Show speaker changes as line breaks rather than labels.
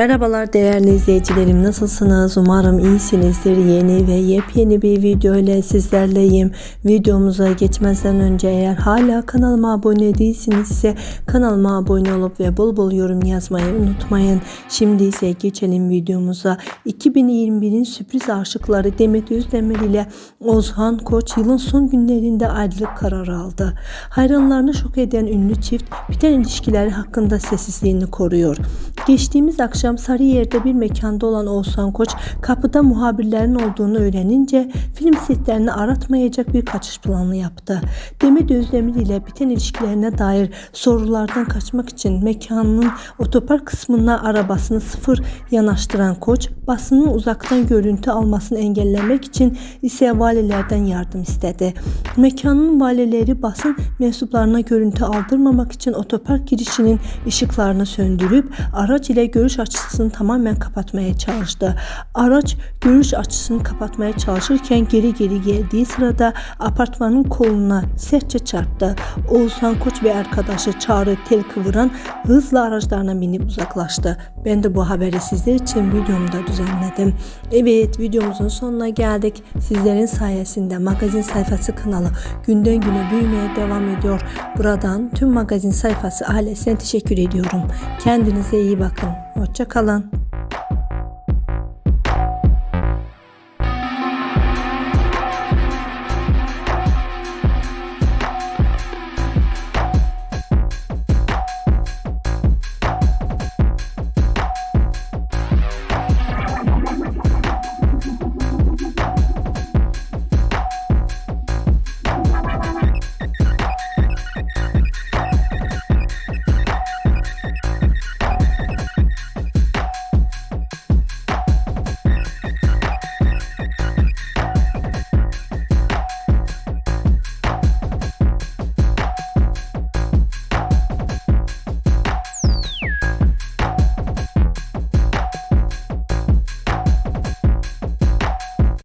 Merhabalar değerli izleyicilerim nasılsınız? Umarım iyisinizdir. Yeni ve yepyeni bir video ile sizlerleyim. Videomuza geçmezden önce eğer hala kanalıma abone değilsinizse kanalıma abone olup ve bol bol yorum yazmayı unutmayın. Şimdi ise geçelim videomuza. 2021'in sürpriz aşıkları Demet Özdemir ile Ozhan Koç yılın son günlerinde ayrılık kararı aldı. Hayranlarını şok eden ünlü çift biten ilişkileri hakkında sessizliğini koruyor. Geçtiğimiz akşam Sarıyer'de bir mekanda olan Oğuzhan Koç kapıda muhabirlerin olduğunu öğrenince film setlerini aratmayacak bir kaçış planı yaptı. Demet Özdemir ile biten ilişkilerine dair sorulardan kaçmak için mekanın otopark kısmına arabasını sıfır yanaştıran Koç basının uzaktan görüntü almasını engellemek için ise valilerden yardım istedi. Mekanın valileri basın mensuplarına görüntü aldırmamak için otopark girişinin ışıklarını söndürüp araç ile görüş açısını tamamen kapatmaya çalıştı. Araç görüş açısını kapatmaya çalışırken geri geri geldiği sırada apartmanın koluna sertçe çarptı. Oğuzhan Koç ve arkadaşı Çağrı Tel Kıvıran hızla araçlarına binip uzaklaştı. Ben de bu haberi sizler için videomda düzenledim. Evet videomuzun sonuna geldik. Sizlerin sayesinde magazin sayfası kanalı günden güne büyümeye devam ediyor. Buradan tüm magazin sayfası ailesine teşekkür ediyorum. Kendinize iyi bakın. Hoşça kalın.